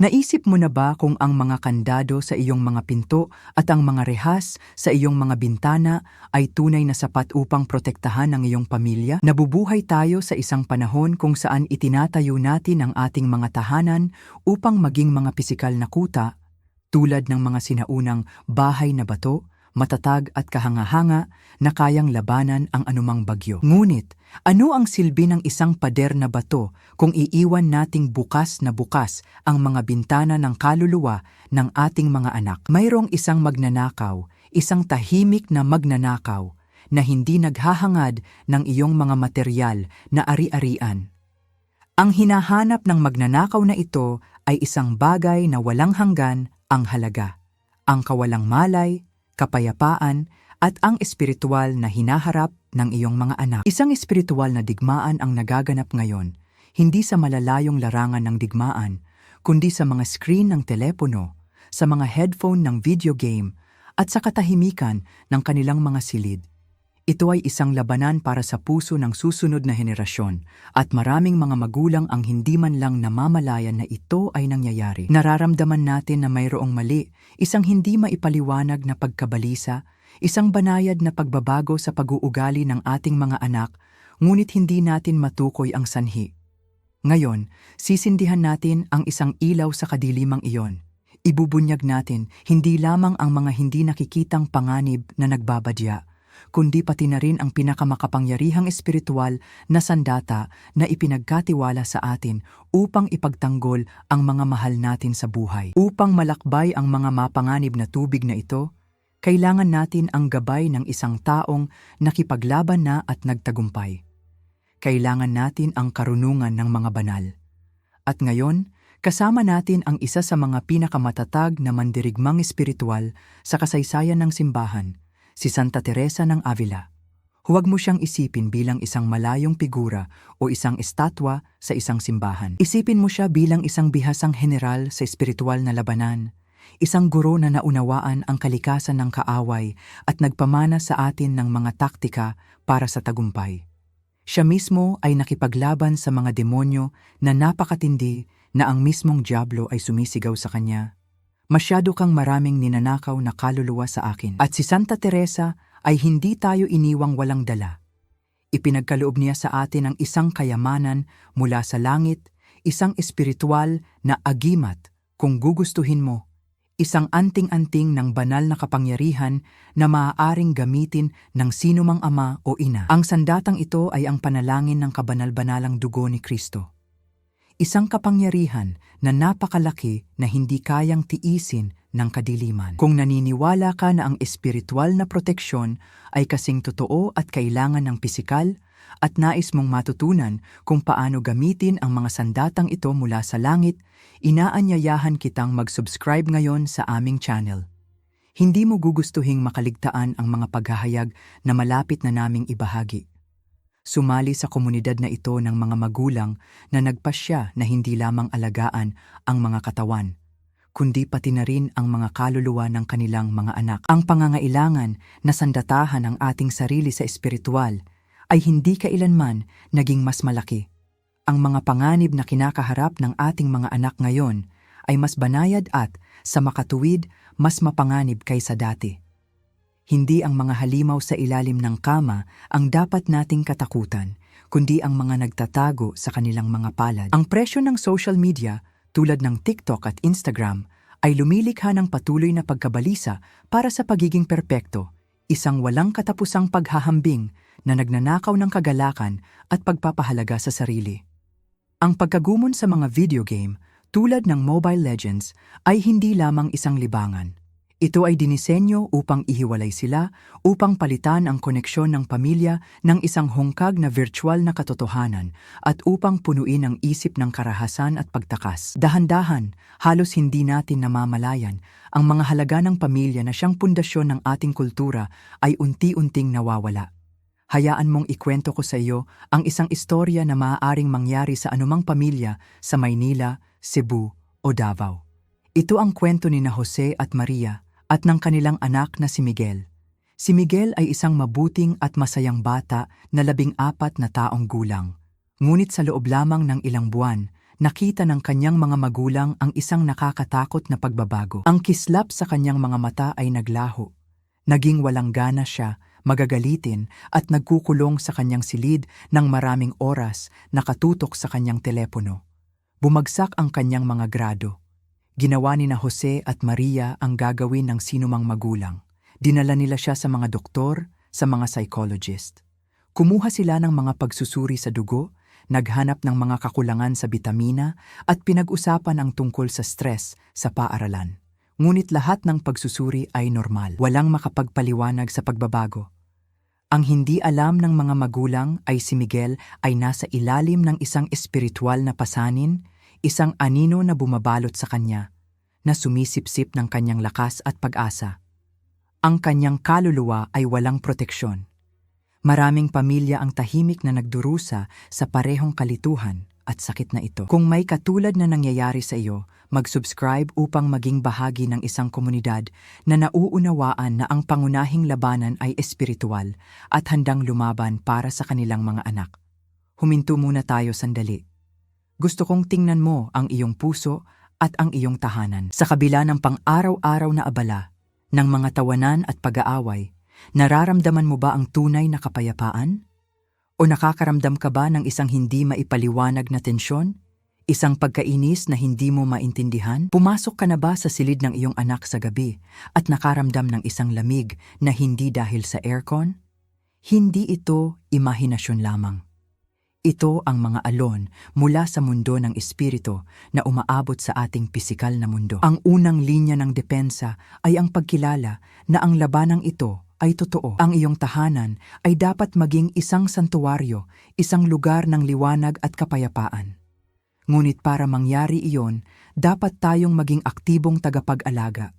Naisip mo na ba kung ang mga kandado sa iyong mga pinto at ang mga rehas sa iyong mga bintana ay tunay na sapat upang protektahan ang iyong pamilya? Nabubuhay tayo sa isang panahon kung saan itinatayo natin ang ating mga tahanan upang maging mga pisikal na kuta tulad ng mga sinaunang bahay na bato, matatag at kahanga-hanga na kayang labanan ang anumang bagyo. Ngunit, ano ang silbi ng isang pader na bato kung iiwan nating bukas na bukas ang mga bintana ng kaluluwa ng ating mga anak? Mayroong isang magnanakaw, isang tahimik na magnanakaw na hindi naghahangad ng iyong mga materyal na ari-arian. Ang hinahanap ng magnanakaw na ito ay isang bagay na walang hanggan ang halaga, ang kawalang malay, kapayapaan, at ang espiritual na hinaharap ng iyong mga anak. Isang espiritual na digmaan ang nagaganap ngayon, hindi sa malalayong larangan ng digmaan, kundi sa mga screen ng telepono, sa mga headphone ng video game, at sa katahimikan ng kanilang mga silid. Ito ay isang labanan para sa puso ng susunod na henerasyon at maraming mga magulang ang hindi man lang namamalayan na ito ay nangyayari. Nararamdaman natin na mayroong mali, isang hindi maipaliwanag na pagkabalisa, isang banayad na pagbabago sa pag-uugali ng ating mga anak, ngunit hindi natin matukoy ang sanhi. Ngayon, sisindihan natin ang isang ilaw sa kadilimang iyon. Ibubunyag natin hindi lamang ang mga hindi nakikitang panganib na nagbabadya, kundi pati na rin ang pinakamakapangyarihang espiritual na sandata na ipinagkatiwala sa atin upang ipagtanggol ang mga mahal natin sa buhay. Upang malakbay ang mga mapanganib na tubig na ito, kailangan natin ang gabay ng isang taong nakipaglaban na at nagtagumpay. Kailangan natin ang karunungan ng mga banal. At ngayon, kasama natin ang isa sa mga pinakamatatag na mandirigmang espiritual sa kasaysayan ng simbahan, si Santa Teresa ng Avila. Huwag mo siyang isipin bilang isang malayong figura o isang estatwa sa isang simbahan. Isipin mo siya bilang isang bihasang general sa espiritual na labanan, isang guro na naunawaan ang kalikasan ng kaaway at nagpamana sa atin ng mga taktika para sa tagumpay. Siya mismo ay nakipaglaban sa mga demonyo na napakatindi na ang mismong Diablo ay sumisigaw sa kanya. Masyado kang maraming ninanakaw na kaluluwa sa akin. At si Santa Teresa ay hindi tayo iniwang walang dala. Ipinagkaloob niya sa atin ang isang kayamanan mula sa langit, isang espiritual na agimat kung gugustuhin mo isang anting-anting ng banal na kapangyarihan na maaaring gamitin ng sinumang ama o ina. Ang sandatang ito ay ang panalangin ng kabanal-banalang dugo ni Kristo. Isang kapangyarihan na napakalaki na hindi kayang tiisin ng kadiliman. Kung naniniwala ka na ang espiritual na proteksyon ay kasing totoo at kailangan ng pisikal, at nais mong matutunan kung paano gamitin ang mga sandatang ito mula sa langit, inaanyayahan kitang mag-subscribe ngayon sa aming channel. Hindi mo gugustuhing makaligtaan ang mga paghahayag na malapit na naming ibahagi. Sumali sa komunidad na ito ng mga magulang na nagpasya na hindi lamang alagaan ang mga katawan, kundi pati na rin ang mga kaluluwa ng kanilang mga anak. Ang pangangailangan na sandatahan ang ating sarili sa espiritual ay hindi kailanman naging mas malaki. Ang mga panganib na kinakaharap ng ating mga anak ngayon ay mas banayad at, sa makatuwid, mas mapanganib kaysa dati. Hindi ang mga halimaw sa ilalim ng kama ang dapat nating katakutan, kundi ang mga nagtatago sa kanilang mga palad. Ang presyo ng social media, tulad ng TikTok at Instagram, ay lumilikha ng patuloy na pagkabalisa para sa pagiging perpekto, isang walang katapusang paghahambing na nagnanakaw ng kagalakan at pagpapahalaga sa sarili. Ang pagkagumon sa mga video game, tulad ng Mobile Legends, ay hindi lamang isang libangan. Ito ay dinisenyo upang ihiwalay sila, upang palitan ang koneksyon ng pamilya ng isang hungkag na virtual na katotohanan at upang punuin ang isip ng karahasan at pagtakas. Dahan-dahan, halos hindi natin namamalayan, ang mga halaga ng pamilya na siyang pundasyon ng ating kultura ay unti-unting nawawala hayaan mong ikwento ko sa iyo ang isang istorya na maaaring mangyari sa anumang pamilya sa Maynila, Cebu o Davao. Ito ang kwento ni na Jose at Maria at ng kanilang anak na si Miguel. Si Miguel ay isang mabuting at masayang bata na labing apat na taong gulang. Ngunit sa loob lamang ng ilang buwan, nakita ng kanyang mga magulang ang isang nakakatakot na pagbabago. Ang kislap sa kanyang mga mata ay naglaho. Naging walang gana siya, magagalitin at nagkukulong sa kanyang silid ng maraming oras nakatutok sa kanyang telepono. Bumagsak ang kanyang mga grado. Ginawa ni na Jose at Maria ang gagawin ng sinumang magulang. Dinala nila siya sa mga doktor, sa mga psychologist. Kumuha sila ng mga pagsusuri sa dugo, naghanap ng mga kakulangan sa bitamina at pinag-usapan ang tungkol sa stress sa paaralan. Ngunit lahat ng pagsusuri ay normal. Walang makapagpaliwanag sa pagbabago. Ang hindi alam ng mga magulang ay si Miguel ay nasa ilalim ng isang espiritual na pasanin, isang anino na bumabalot sa kanya, na sumisipsip ng kanyang lakas at pag-asa. Ang kanyang kaluluwa ay walang proteksyon. Maraming pamilya ang tahimik na nagdurusa sa parehong kalituhan at sakit na ito. Kung may katulad na nangyayari sa iyo, mag-subscribe upang maging bahagi ng isang komunidad na nauunawaan na ang pangunahing labanan ay espiritual at handang lumaban para sa kanilang mga anak. Huminto muna tayo sandali. Gusto kong tingnan mo ang iyong puso at ang iyong tahanan. Sa kabila ng pang-araw-araw na abala, ng mga tawanan at pag-aaway, Nararamdaman mo ba ang tunay na kapayapaan? O nakakaramdam ka ba ng isang hindi maipaliwanag na tensyon? Isang pagkainis na hindi mo maintindihan? Pumasok ka na ba sa silid ng iyong anak sa gabi at nakaramdam ng isang lamig na hindi dahil sa aircon? Hindi ito imahinasyon lamang. Ito ang mga alon mula sa mundo ng espiritu na umaabot sa ating pisikal na mundo. Ang unang linya ng depensa ay ang pagkilala na ang labanang ito ay totoo. Ang iyong tahanan ay dapat maging isang santuwaryo, isang lugar ng liwanag at kapayapaan. Ngunit para mangyari iyon, dapat tayong maging aktibong tagapag-alaga.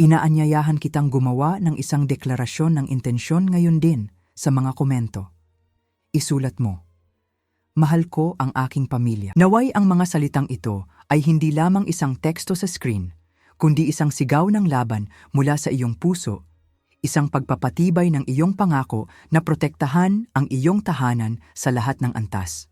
Inaanyayahan kitang gumawa ng isang deklarasyon ng intensyon ngayon din sa mga komento. Isulat mo. Mahal ko ang aking pamilya. Naway ang mga salitang ito ay hindi lamang isang teksto sa screen, kundi isang sigaw ng laban mula sa iyong puso isang pagpapatibay ng iyong pangako na protektahan ang iyong tahanan sa lahat ng antas.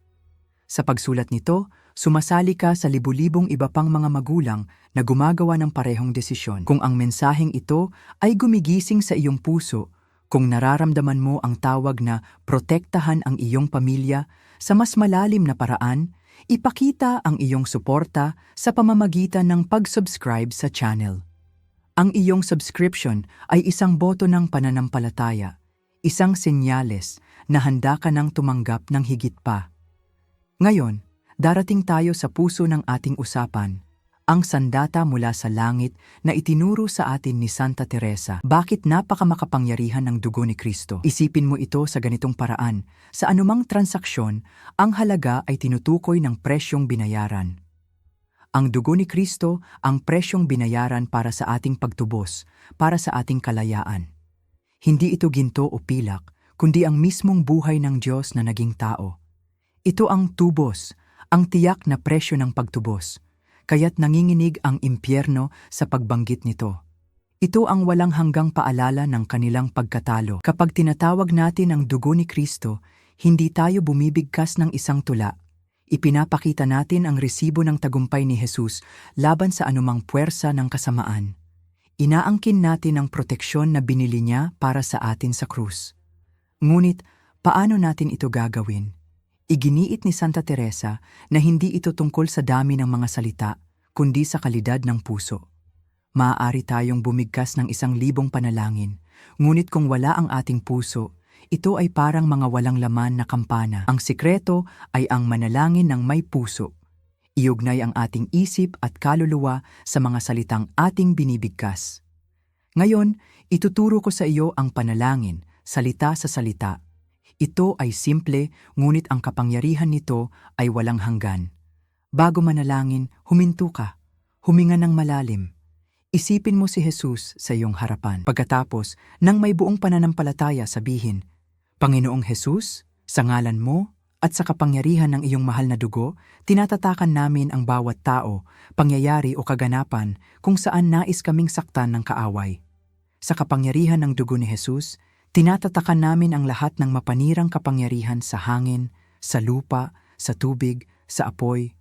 Sa pagsulat nito, sumasali ka sa libu-libong iba pang mga magulang na gumagawa ng parehong desisyon. Kung ang mensaheng ito ay gumigising sa iyong puso, kung nararamdaman mo ang tawag na protektahan ang iyong pamilya sa mas malalim na paraan, ipakita ang iyong suporta sa pamamagitan ng pag-subscribe sa channel. Ang iyong subscription ay isang boto ng pananampalataya, isang senyales na handa ka nang tumanggap ng higit pa. Ngayon, darating tayo sa puso ng ating usapan, ang sandata mula sa langit na itinuro sa atin ni Santa Teresa. Bakit napakamakapangyarihan ng dugo ni Kristo? Isipin mo ito sa ganitong paraan. Sa anumang transaksyon, ang halaga ay tinutukoy ng presyong binayaran. Ang dugo ni Kristo ang presyong binayaran para sa ating pagtubos, para sa ating kalayaan. Hindi ito ginto o pilak, kundi ang mismong buhay ng Diyos na naging tao. Ito ang tubos, ang tiyak na presyo ng pagtubos, kaya't nanginginig ang impyerno sa pagbanggit nito. Ito ang walang hanggang paalala ng kanilang pagkatalo. Kapag tinatawag natin ang dugo ni Kristo, hindi tayo bumibigkas ng isang tula, ipinapakita natin ang resibo ng tagumpay ni Jesus laban sa anumang puwersa ng kasamaan. Inaangkin natin ang proteksyon na binili niya para sa atin sa krus. Ngunit, paano natin ito gagawin? Iginiit ni Santa Teresa na hindi ito tungkol sa dami ng mga salita, kundi sa kalidad ng puso. Maaari tayong bumigkas ng isang libong panalangin, ngunit kung wala ang ating puso, ito ay parang mga walang laman na kampana. Ang sikreto ay ang manalangin ng may puso. Iugnay ang ating isip at kaluluwa sa mga salitang ating binibigkas. Ngayon, ituturo ko sa iyo ang panalangin, salita sa salita. Ito ay simple, ngunit ang kapangyarihan nito ay walang hanggan. Bago manalangin, huminto ka. Huminga ng malalim. Isipin mo si Jesus sa iyong harapan. Pagkatapos, nang may buong pananampalataya sabihin, Panginoong Hesus, sa ngalan mo at sa kapangyarihan ng iyong mahal na dugo, tinatatakan namin ang bawat tao, pangyayari o kaganapan kung saan nais kaming saktan ng kaaway. Sa kapangyarihan ng dugo ni Jesus, tinatatakan namin ang lahat ng mapanirang kapangyarihan sa hangin, sa lupa, sa tubig, sa apoy.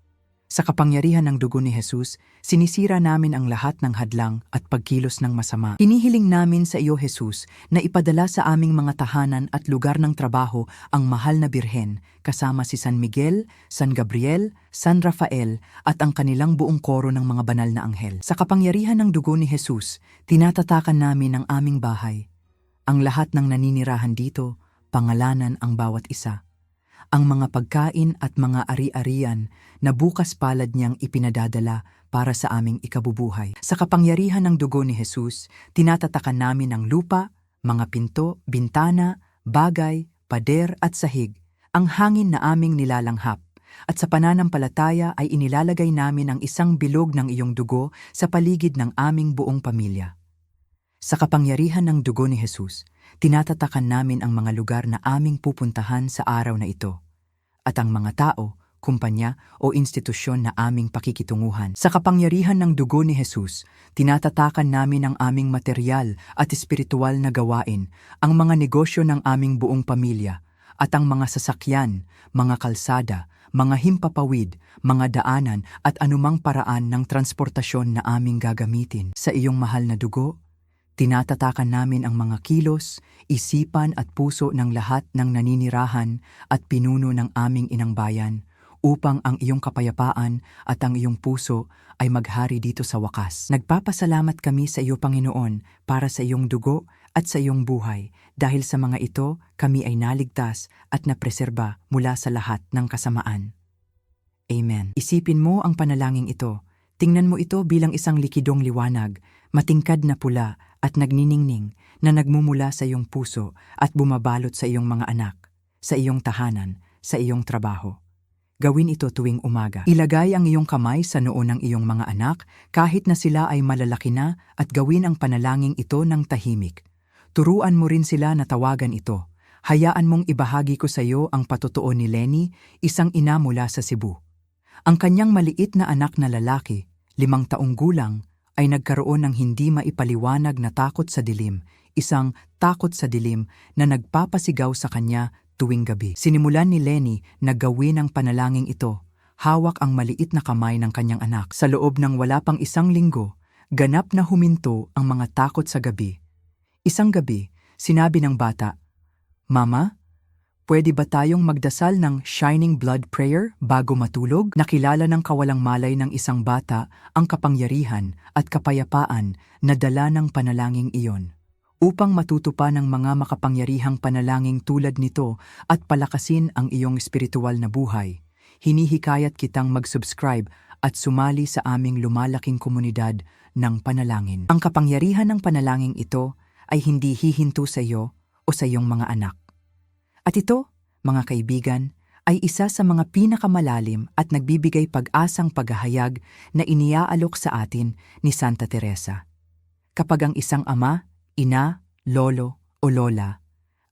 Sa kapangyarihan ng dugo ni Jesus, sinisira namin ang lahat ng hadlang at pagkilos ng masama. Hinihiling namin sa iyo, Jesus, na ipadala sa aming mga tahanan at lugar ng trabaho ang mahal na birhen, kasama si San Miguel, San Gabriel, San Rafael, at ang kanilang buong koro ng mga banal na anghel. Sa kapangyarihan ng dugo ni Jesus, tinatatakan namin ang aming bahay. Ang lahat ng naninirahan dito, pangalanan ang bawat isa ang mga pagkain at mga ari-arian na bukas palad niyang ipinadadala para sa aming ikabubuhay. Sa kapangyarihan ng dugo ni Jesus, tinatatakan namin ang lupa, mga pinto, bintana, bagay, pader at sahig, ang hangin na aming nilalanghap. At sa pananampalataya ay inilalagay namin ang isang bilog ng iyong dugo sa paligid ng aming buong pamilya. Sa kapangyarihan ng dugo ni Jesus, tinatatakan namin ang mga lugar na aming pupuntahan sa araw na ito, at ang mga tao, kumpanya o institusyon na aming pakikitunguhan. Sa kapangyarihan ng dugo ni Jesus, tinatatakan namin ang aming material at espiritual na gawain, ang mga negosyo ng aming buong pamilya, at ang mga sasakyan, mga kalsada, mga himpapawid, mga daanan at anumang paraan ng transportasyon na aming gagamitin. Sa iyong mahal na dugo, Tinatatakan namin ang mga kilos, isipan at puso ng lahat ng naninirahan at pinuno ng aming inang bayan upang ang iyong kapayapaan at ang iyong puso ay maghari dito sa wakas. Nagpapasalamat kami sa iyo, Panginoon, para sa iyong dugo at sa iyong buhay. Dahil sa mga ito, kami ay naligtas at napreserba mula sa lahat ng kasamaan. Amen. Isipin mo ang panalangin ito. Tingnan mo ito bilang isang likidong liwanag, matingkad na pula at nagniningning na nagmumula sa iyong puso at bumabalot sa iyong mga anak, sa iyong tahanan, sa iyong trabaho. Gawin ito tuwing umaga. Ilagay ang iyong kamay sa noo ng iyong mga anak kahit na sila ay malalaki na at gawin ang panalangin ito ng tahimik. Turuan mo rin sila na tawagan ito. Hayaan mong ibahagi ko sa iyo ang patotoo ni Lenny, isang ina mula sa Cebu. Ang kanyang maliit na anak na lalaki, limang taong gulang, ay nagkaroon ng hindi maipaliwanag na takot sa dilim, isang takot sa dilim na nagpapasigaw sa kanya tuwing gabi. Sinimulan ni Lenny na gawin ang panalangin ito. Hawak ang maliit na kamay ng kanyang anak. Sa loob ng wala pang isang linggo, ganap na huminto ang mga takot sa gabi. Isang gabi, sinabi ng bata, Mama, Pwede ba tayong magdasal ng Shining Blood Prayer bago matulog? Nakilala ng kawalang malay ng isang bata ang kapangyarihan at kapayapaan na dala ng panalangin iyon. Upang matuto ng mga makapangyarihang panalangin tulad nito at palakasin ang iyong espiritual na buhay, hinihikayat kitang mag-subscribe at sumali sa aming lumalaking komunidad ng panalangin. Ang kapangyarihan ng panalangin ito ay hindi hihinto sa iyo o sa iyong mga anak at ito, mga kaibigan, ay isa sa mga pinakamalalim at nagbibigay pag-asang paghahayag na iniaalok sa atin ni Santa Teresa. Kapag ang isang ama, ina, lolo o lola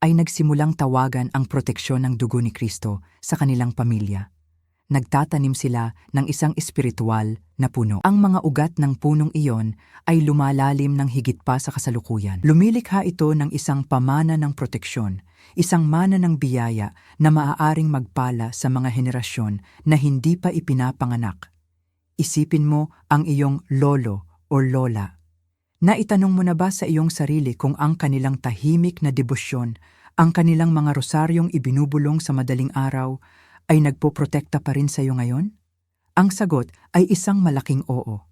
ay nagsimulang tawagan ang proteksyon ng dugo ni Kristo sa kanilang pamilya, nagtatanim sila ng isang espiritual na puno. Ang mga ugat ng punong iyon ay lumalalim ng higit pa sa kasalukuyan. Lumilikha ito ng isang pamana ng proteksyon, isang mana ng biyaya na maaaring magpala sa mga henerasyon na hindi pa ipinapanganak. Isipin mo ang iyong lolo o lola. Naitanong mo na ba sa iyong sarili kung ang kanilang tahimik na debosyon, ang kanilang mga rosaryong ibinubulong sa madaling araw, ay nagpoprotekta pa rin sa iyo ngayon? Ang sagot ay isang malaking oo.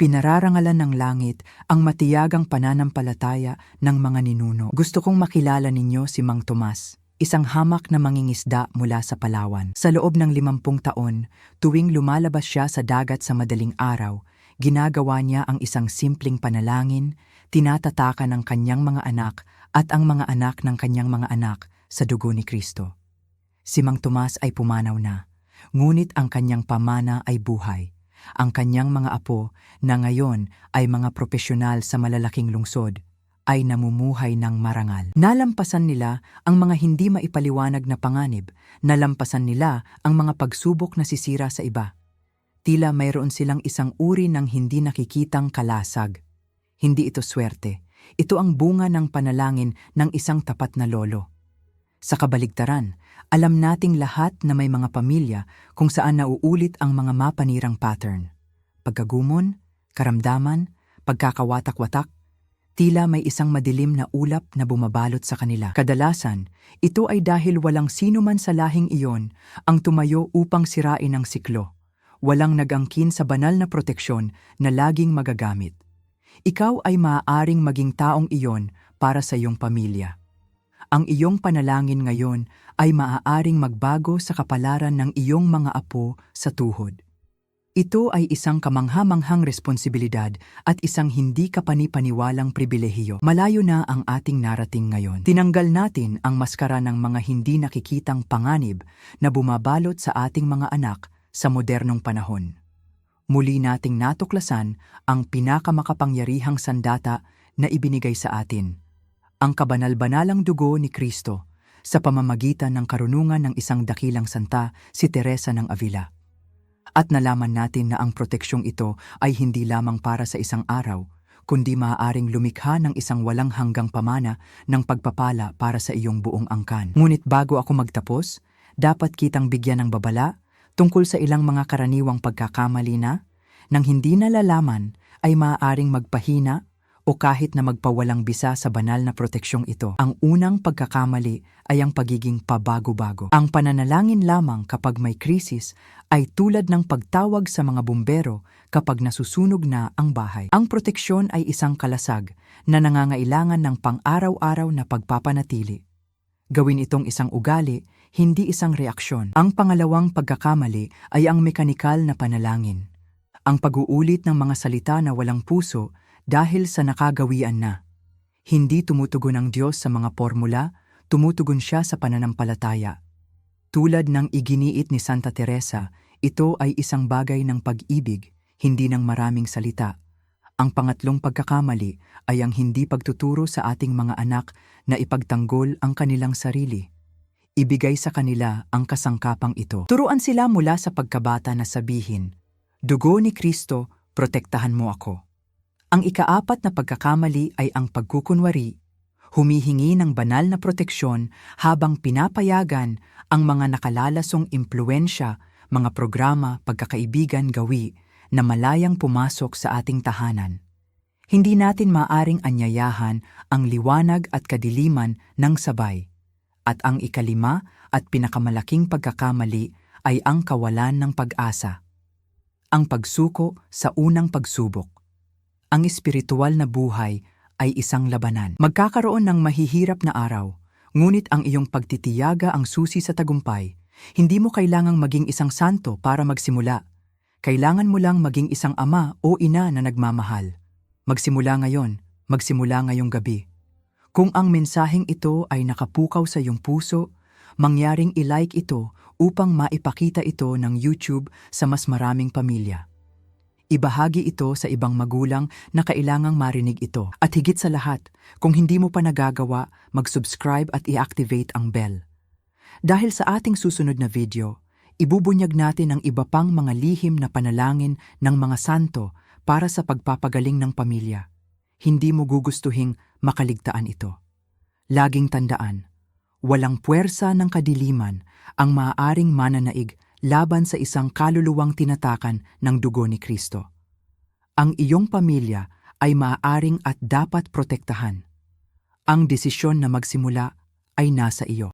Pinararangalan ng langit ang matiyagang pananampalataya ng mga ninuno. Gusto kong makilala ninyo si Mang Tomas, isang hamak na mangingisda mula sa Palawan. Sa loob ng limampung taon, tuwing lumalabas siya sa dagat sa madaling araw, ginagawa niya ang isang simpleng panalangin, tinatatakan ng kanyang mga anak at ang mga anak ng kanyang mga anak sa dugo ni Kristo. Si Mang Tomas ay pumanaw na, ngunit ang kanyang pamana ay buhay. Ang kanyang mga apo, na ngayon ay mga propesyonal sa malalaking lungsod, ay namumuhay ng marangal. Nalampasan nila ang mga hindi maipaliwanag na panganib, nalampasan nila ang mga pagsubok na sisira sa iba. Tila mayroon silang isang uri ng hindi nakikitang kalasag. Hindi ito swerte. Ito ang bunga ng panalangin ng isang tapat na lolo. Sa kabaligtaran, alam nating lahat na may mga pamilya kung saan nauulit ang mga mapanirang pattern. Pagkagumon, karamdaman, pagkakawatak-watak, tila may isang madilim na ulap na bumabalot sa kanila. Kadalasan, ito ay dahil walang sino man sa lahing iyon ang tumayo upang sirain ang siklo. Walang nagangkin sa banal na proteksyon na laging magagamit. Ikaw ay maaaring maging taong iyon para sa iyong pamilya. Ang iyong panalangin ngayon ay maaaring magbago sa kapalaran ng iyong mga apo sa tuhod. Ito ay isang kamangha-manghang responsibilidad at isang hindi kapanipaniwalang pribilehiyo. Malayo na ang ating narating ngayon. Tinanggal natin ang maskara ng mga hindi nakikitang panganib na bumabalot sa ating mga anak sa modernong panahon. Muli nating natuklasan ang pinakamakapangyarihang sandata na ibinigay sa atin, ang kabanal-banalang dugo ni Kristo sa pamamagitan ng karunungan ng isang dakilang santa, si Teresa ng Avila. At nalaman natin na ang proteksyong ito ay hindi lamang para sa isang araw, kundi maaaring lumikha ng isang walang hanggang pamana ng pagpapala para sa iyong buong angkan. Ngunit bago ako magtapos, dapat kitang bigyan ng babala tungkol sa ilang mga karaniwang pagkakamali na, nang hindi nalalaman ay maaaring magpahina o kahit na magpawalang bisa sa banal na proteksyong ito. Ang unang pagkakamali ay ang pagiging pabago-bago. Ang pananalangin lamang kapag may krisis ay tulad ng pagtawag sa mga bumbero kapag nasusunog na ang bahay. Ang proteksyon ay isang kalasag na nangangailangan ng pang-araw-araw na pagpapanatili. Gawin itong isang ugali, hindi isang reaksyon. Ang pangalawang pagkakamali ay ang mekanikal na panalangin. Ang pag-uulit ng mga salita na walang puso dahil sa nakagawian na. Hindi tumutugon ang Diyos sa mga formula, tumutugon siya sa pananampalataya. Tulad ng iginiit ni Santa Teresa, ito ay isang bagay ng pag-ibig, hindi ng maraming salita. Ang pangatlong pagkakamali ay ang hindi pagtuturo sa ating mga anak na ipagtanggol ang kanilang sarili. Ibigay sa kanila ang kasangkapang ito. Turuan sila mula sa pagkabata na sabihin, Dugo ni Kristo, protektahan mo ako. Ang ikaapat na pagkakamali ay ang pagkukunwari, humihingi ng banal na proteksyon habang pinapayagan ang mga nakalalasong impluensya, mga programa, pagkakaibigan, gawi na malayang pumasok sa ating tahanan. Hindi natin maaring anyayahan ang liwanag at kadiliman ng sabay. At ang ikalima at pinakamalaking pagkakamali ay ang kawalan ng pag-asa. Ang pagsuko sa unang pagsubok ang espiritual na buhay ay isang labanan. Magkakaroon ng mahihirap na araw, ngunit ang iyong pagtitiyaga ang susi sa tagumpay. Hindi mo kailangang maging isang santo para magsimula. Kailangan mo lang maging isang ama o ina na nagmamahal. Magsimula ngayon, magsimula ngayong gabi. Kung ang mensaheng ito ay nakapukaw sa iyong puso, mangyaring ilike ito upang maipakita ito ng YouTube sa mas maraming pamilya. Ibahagi ito sa ibang magulang na kailangang marinig ito. At higit sa lahat, kung hindi mo pa nagagawa, mag-subscribe at i-activate ang bell. Dahil sa ating susunod na video, ibubunyag natin ang iba pang mga lihim na panalangin ng mga santo para sa pagpapagaling ng pamilya. Hindi mo gugustuhing makaligtaan ito. Laging tandaan, walang puwersa ng kadiliman ang maaaring mananaig laban sa isang kaluluwang tinatakan ng dugo ni Kristo. Ang iyong pamilya ay maaaring at dapat protektahan. Ang desisyon na magsimula ay nasa iyo.